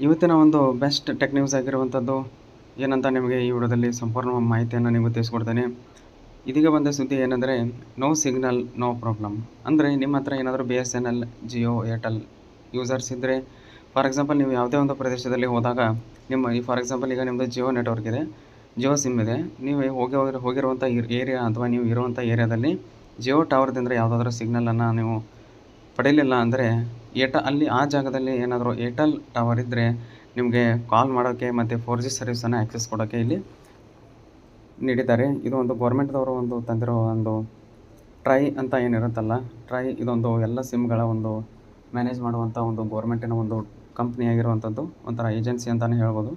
ಇವತ್ತಿನ ಒಂದು best tech news ಆಗಿರುವಂಥದ್ದು ಏನಂತ ನಿಮಗೆ ಈ ವಿಡಿಯೋದಲ್ಲಿ ಸಂಪೂರ್ಣ ಮಾಹಿತಿಯನ್ನು ನಿಮಗೆ ತಿಳಿಸ್ಕೊಡ್ತೇನೆ. ಇದೀಗ ಬಂದ ಸುದ್ದಿ ಏನಂದರೆ ನೋ ಸಿಗ್ನಲ್ ನೋ ಪ್ರಾಬ್ಲಮ್ ಅಂದರೆ ನಿಮ್ಮ ಹತ್ರ ಏನಾದರೂ B S N L Jio Airtel users ಇದ್ದರೆ ಫಾರ್ ಎಕ್ಸಾಂಪಲ್ ನೀವು ಯಾವುದೇ ಒಂದು ಪ್ರದೇಶದಲ್ಲಿ ಹೋದಾಗ ನಿಮ್ಮ ಈ ಫಾರ್ ಎಕ್ಸಾಂಪಲ್ ಈಗ ನಿಮ್ಮದು ಜಿಯೋ ನೆಟ್ವರ್ಕ್ ಇದೆ ಜಿಯೋ ಸಿಮ್ ಇದೆ, ನೀವು ಹೋಗಿ ಹೋಗಿ ಹೋಗಿರುವಂಥ ಏರಿಯಾ ಅಥವಾ ನೀವು ಇರುವಂಥ ಏರಿಯಾದಲ್ಲಿ ಜಿಯೋ ಟವರ್ದಿಂದ ಯಾವುದಾದ್ರೂ ಸಿಗ್ನಲನ್ನು ನೀವು ಪಡೆಯಲಿಲ್ಲ ಅಂದರೆ ಏಟ ಅಲ್ಲಿ ಆ ಜಾಗದಲ್ಲಿ ಏನಾದರೂ ಏರ್ಟೆಲ್ ಟವರ್ ಇದ್ದರೆ ನಿಮಗೆ ಕಾಲ್ ಮಾಡೋಕ್ಕೆ ಮತ್ತು ಫೋರ್ ಜಿ ಸರ್ವಿಸನ್ನು ಆ್ಯಕ್ಸೆಸ್ ಕೊಡೋಕ್ಕೆ ಇಲ್ಲಿ ನೀಡಿದ್ದಾರೆ. ಇದು ಒಂದು ಗೌರ್ಮೆಂಟ್ದವರು ಒಂದು ತಂದಿರೋ ಒಂದು ಟ್ರೈ ಅಂತ ಏನಿರುತ್ತಲ್ಲ ಟ್ರೈ ಇದೊಂದು ಎಲ್ಲ ಸಿಮ್ಗಳ ಒಂದು ಮ್ಯಾನೇಜ್ ಮಾಡುವಂಥ ಒಂದು ಗೌರ್ಮೆಂಟಿನ ಒಂದು ಕಂಪ್ನಿ ಆಗಿರುವಂಥದ್ದು ಒಂಥರ ಏಜೆನ್ಸಿ ಅಂತಲೇ ಹೇಳ್ಬೋದು.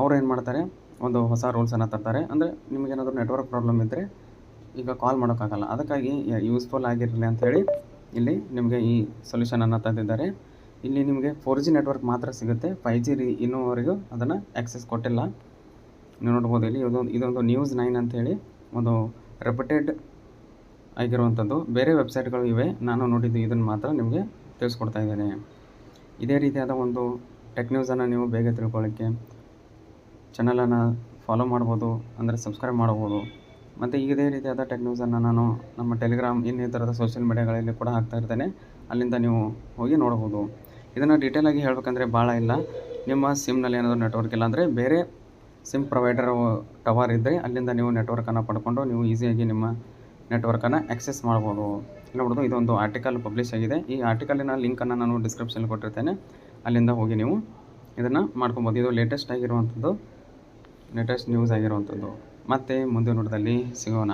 ಅವ್ರು ಏನು ಮಾಡ್ತಾರೆ, ಒಂದು ಹೊಸ ರೂಲ್ಸನ್ನು ತರ್ತಾರೆ. ಅಂದರೆ ನಿಮಗೇನಾದರೂ ನೆಟ್ವರ್ಕ್ ಪ್ರಾಬ್ಲಮ್ ಇದ್ದರೆ ಈಗ ಕಾಲ್ ಮಾಡೋಕ್ಕಾಗಲ್ಲ. ಅದಕ್ಕಾಗಿ ಯೂಸ್ಫುಲ್ ಆಗಿರಲಿ ಅಂಥೇಳಿ ಇಲ್ಲಿ ನಿಮಗೆ ಈ ಸೊಲ್ಯೂಷನನ್ನು ತಂದಿದ್ದಾರೆ. ಇಲ್ಲಿ ನಿಮಗೆ ಫೋರ್ ಜಿ ನೆಟ್ವರ್ಕ್ ಮಾತ್ರ ಸಿಗುತ್ತೆ. ಫೈವ್ ಜಿ ರೀ ಇನ್ನೂವರೆಗೂ ಅದನ್ನು ಆ್ಯಕ್ಸೆಸ್ ಕೊಟ್ಟಿಲ್ಲ. ನೀವು ನೋಡ್ಬೋದು ಇಲ್ಲಿ ಇದೊಂದು ಇದೊಂದು ನ್ಯೂಸ್ ನೈನ್ ಅಂತೇಳಿ ಒಂದು ರೆಪ್ಯೂಟೆಡ್ ಆಗಿರುವಂಥದ್ದು. ಬೇರೆ ವೆಬ್ಸೈಟ್ಗಳು ಇವೆ. ನಾನು ನೋಡಿದ್ದು ಇದನ್ನು ಮಾತ್ರ ನಿಮಗೆ ತಿಳಿಸ್ಕೊಡ್ತಾ ಇದ್ದೇನೆ. ಇದೇ ರೀತಿಯಾದ ಒಂದು ಟೆಕ್ ನ್ಯೂಸನ್ನು ನೀವು ಬೇಗ ತಿಳ್ಕೊಳ್ಳೋಕ್ಕೆ ಚಾನಲನ್ನು ಫಾಲೋ ಮಾಡ್ಬೋದು. ಅಂದರೆ ಸಬ್ಸ್ಕ್ರೈಬ್ ಮಾಡ್ಬೋದು. ಮತ್ತು ಇದೇ ರೀತಿಯಾದ ಟೆಕ್ ನ್ಯೂಸನ್ನು ನಾನು ನಮ್ಮ ಟೆಲಿಗ್ರಾಮ್ ಇನ್ನಿತರದ ಸೋಷಿಯಲ್ ಮೀಡಿಯಾಗಳಲ್ಲಿ ಕೂಡ ಹಾಕ್ತಾ ಇರ್ತೇನೆ. ಅಲ್ಲಿಂದ ನೀವು ಹೋಗಿ ನೋಡ್ಬೋದು ಇದನ್ನು ಡೀಟೇಲಾಗಿ ಹೇಳಬೇಕಂದ್ರೆ ಭಾಳ ಇಲ್ಲ. ನಿಮ್ಮ ಸಿಮ್ನಲ್ಲಿ ಏನಾದರೂ ನೆಟ್ವರ್ಕ್ ಇಲ್ಲ ಅಂದರೆ ಬೇರೆ ಸಿಮ್ ಪ್ರೊವೈಡರ್ ಟವರ್ ಇದ್ದರೆ ಅಲ್ಲಿಂದ ನೀವು ನೆಟ್ವರ್ಕನ್ನು ಪಡ್ಕೊಂಡು ನೀವು ಈಸಿಯಾಗಿ ನಿಮ್ಮ ನೆಟ್ವರ್ಕನ್ನು ಆಕ್ಸೆಸ್ ಮಾಡ್ಬೋದು. ನೋಡ್ಬೋದು, ಇದೊಂದು ಆರ್ಟಿಕಲ್ ಪಬ್ಲಿಷ್ ಆಗಿದೆ. ಈ ಆರ್ಟಿಕಲಿನ ಲಿಂಕನ್ನು ನಾನು ಡಿಸ್ಕ್ರಿಪ್ಷನ್ ಕೊಟ್ಟಿರ್ತೇನೆ. ಅಲ್ಲಿಂದ ಹೋಗಿ ನೀವು ಇದನ್ನು ಮಾಡ್ಕೊಬೋದು. ಇದು ಲೇಟೆಸ್ಟ್ ಆಗಿರುವಂಥದ್ದು ಲೇಟೆಸ್ಟ್ ನ್ಯೂಸ್ ಆಗಿರುವಂಥದ್ದು ಮತ್ತೆ ಮುಂದಿನ ನೋಟದಲ್ಲಿ ಸಿಗೋಣ.